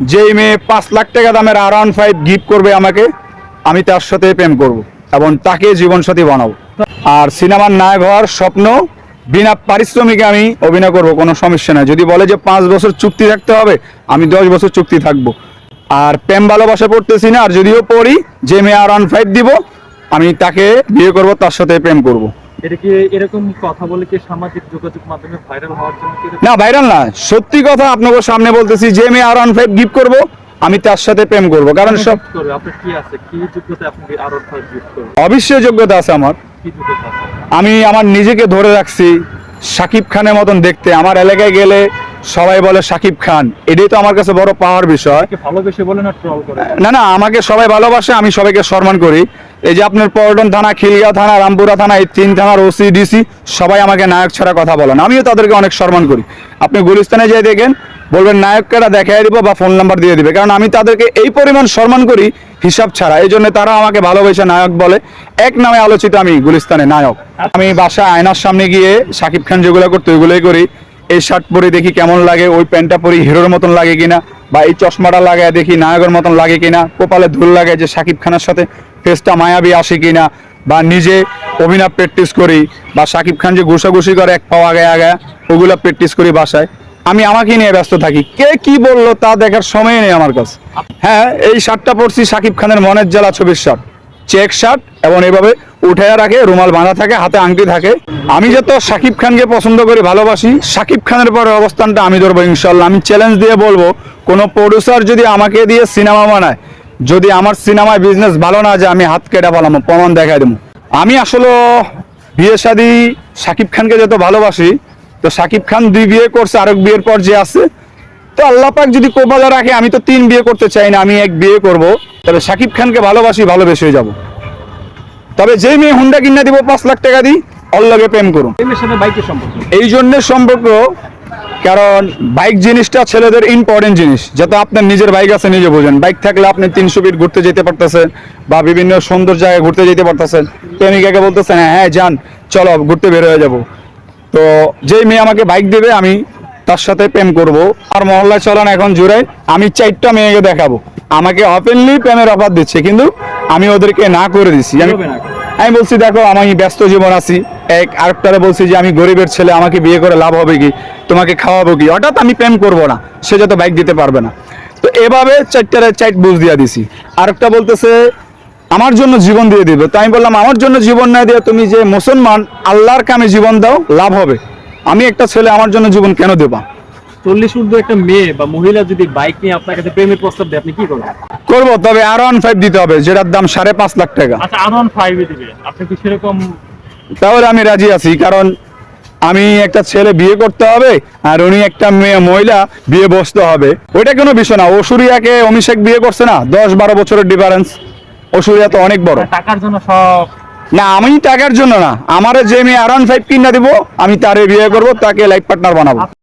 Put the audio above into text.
যেই মেয়ে পাঁচ লাখ টাকা দামের আর ওয়ান ফাইভ গিফট করবে আমাকে, আমি তার সাথে প্রেম করব এবং তাকে জীবনসাথী বানাবো। আর সিনেমার নায়ক হওয়ার স্বপ্ন, বিনা পারিশ্রমিকে আমি অভিনয় করব, কোনো সমস্যা নাই। যদি বলে যে পাঁচ বছর চুক্তি থাকতে হবে, আমি দশ বছর চুক্তি থাকব। আর প্রেম ভালোবাসা পড়তেছি না, আর যদিও পড়ি, যে মেয়ে আর ওয়ান ফাইভ দিব, আমি তাকে বিয়ে করব, তার সাথে প্রেম করব। এটা কি এরকম কথা বলে কি সামাজিক যোগাযোগ মাধ্যমে ভাইরাল হওয়ার জন্য না ভাইরাল না। সত্যি কথা আপনাদের সামনে বলতেছি যে আমি আর ওয়ান ফাইভ গিফট করব আমি তার সাথে প্রেম করব। কারণ সব আপনার কি আছে? কি যোগ্যতা আপনি আরও গিফট করবেন? অবশ্যই যোগ্যতা আছে আমার। কি যোগ্যতা আছে? আমি আমার নিজেকে ধরে রাখছি সাকিব খানের মতন দেখতে। আমার এলাকায় গেলে সবাই বলে সাকিব খান। এটাই তো আমার কাছে বড় পাওয়ার বিষয়। ভালোবেসে বলে না ট্রল করে। না না আমাকে সবাই ভালোবাসে আমি সবাইকে সম্মান করি। এই যে আপনার পল্টন থানা খিলগাঁও থানা রামপুরা থানা এই তিন থানার ওসি ডিসি সবাই আমাকে নায়ক ছাড়া কথা বলেন আমিও তাদেরকে অনেক সম্মান করি। আপনি গুলিস্তানে যেয়ে দেখেন বলবেন নায়ককেরা দেখাই দিব বা ফোন নাম্বার দিয়ে দিবে। কারণ আমি তাদেরকে এই পরিমাণ সম্মান করি হিসাব ছাড়া। এই জন্য তারা আমাকে ভালোবেসে নায়ক বলে। এক নামে আলোচিত আমি গুলিস্তানে নায়ক। আমি বাসায় আয়নার সামনে গিয়ে সাকিব খান যেগুলো করতো ওইগুলোই করি। এই শার্ট পরে দেখি কেমন লাগে, ওই প্যান্টটা পরে হিরোর মতন লাগে কিনা, বা এই চশমাটা লাগায় দেখি নায়কের মতন লাগে কিনা, কপালে ধুল লাগে যে সাকিব খানের সাথে ফেসটা মায়াবী আসে কিনা, বা নিজে অভিনয় প্র্যাকটিস করি, বা সাকিব খান যে ঘুষাঘুষি করে এক পাওয়া আগে আগে ওগুলো প্র্যাকটিস করি বাসায়। আমি আমাকে নিয়ে ব্যস্ত থাকি। কে কি বলল তা দেখার সময় নেই আমার কাছে। হ্যাঁ এই শার্টটা পরছি সাকিব খানের মনের জ্বালা ছবির শার্ট চেক শার্ট এবং এভাবে উঠে রাখে, রুমাল বাঁধা থাকে, হাতে আংটি থাকে। আমি যত সাকিব খানকে পছন্দ করি, ভালোবাসি, সাকিব খানের পরে অবস্থানটা আমি ধরবো ইনশাল্লাহ আমি চ্যালেঞ্জ দিয়ে বলব, কোনো প্রডিউসার যদি আমাকে দিয়ে সিনেমা বানায়, যদি আমার সিনেমায় বিজনেস ভালো না যায়, আমি হাত কেটে ফেলাম, প্রমাণ দেখাই দেবো আমি আসলে বিয়ে শাদি সাকিব খানকে যত ভালোবাসি, তো সাকিব খান দুই বিয়ে করছে, আরেক বিয়ের পর যে আছে, তো আল্লাহ পাক যদি কোপালে রাখে, আমি তো তিন বিয়ে করতে চাই না, আমি এক বিয়ে করব তবে সাকিব খানকে ভালোবাসি, ভালোবেসে যাব। তবে যেই মেয়ে হুন্ডা কিনা দিব পাঁচ লাখ টাকা দিই অল্লগে প্রেম করুন। এই জন্য সম্পর্ক কারণ বাইক জিনিসটা ছেলেদের ইম্পর্টেন্ট জিনিস। যাতে আপনার নিজের বাইক আছে নিজে বোঝেন। বাইক থাকলে আপনি তিনশো ফিট ঘুরতে যেতে পারতেছেন বা বিভিন্ন সুন্দর জায়গায় ঘুরতে যেতে পারতেছেন। প্রেমিকাকে বলতেছেন হ্যাঁ হ্যাঁ যান চলো ঘুরতে বের হয়ে যাব। তো যেই মেয়ে আমাকে বাইক দেবে আমি তার সাথে প্রেম করব। আর মহল্লায় চলান এখন জুড়াই আমি চারটা মেয়েকে দেখাবো। আমাকে ওপেনলি প্রেমের অফার দিচ্ছে কিন্তু আমি ওদেরকে না করে দিচ্ছি আমি আমি বলছি দেখো আমি ব্যস্ত জীবন আছি। এক আরেকটারে বলছি যে আমি গরিবের ছেলে আমাকে বিয়ে করে লাভ হবে কি? তোমাকে খাওয়াবো কি? হঠাৎ আমি প্রেম করব না সে যত বাইক দিতে পারবে না। তো এভাবে চারটারে চাইট বুঝ দিয়া দিছি। আরেকটা বলতেছে আমার জন্য জীবন দিয়ে দিবে। তো আমি বললাম আমার জন্য জীবন না দিয়ে তুমি যে মুসলমান আল্লাহর কামে জীবন দাও লাভ হবে। আমি একটা ছেলে আমার জন্য জীবন কেন দেবা? চল্লিশ ঊর্ধ্ব একটা মেয়ে বা মহিলা যদি বাইক নিয়ে আপনার কাছে প্রেমের প্রস্তাব দেয় আপনি কি করবেন? করব তবে আর ওয়ান ফাইভ দিতে হবে যেটার দাম সাড়ে পাঁচ লাখ টাকা। আচ্ছা আর ওয়ান ফাইভে দিবে। আপনি কি সেরকম তাহলে আমি রাজি আছি কারণ আমি একটা ছেলে বিয়ে করতে হবে আর উনি একটা মেয়ে মহিলা বিয়ে বসতে হবে। ওইটা কোনো বিষয় না অসুরিয়াকে অভিষেক বিয়ে করছে না দশ বারো বছরের ডিফারেন্স অসুরিয়া তো অনেক বড়। টাকার জন্য সব না, আমি টাকার জন্য না। আমার যে মেয়ে আর ফাইভ কিনা দেবো, আমি তারে বিয়ে করব, তাকে লাইফ পার্টনার বানাবো।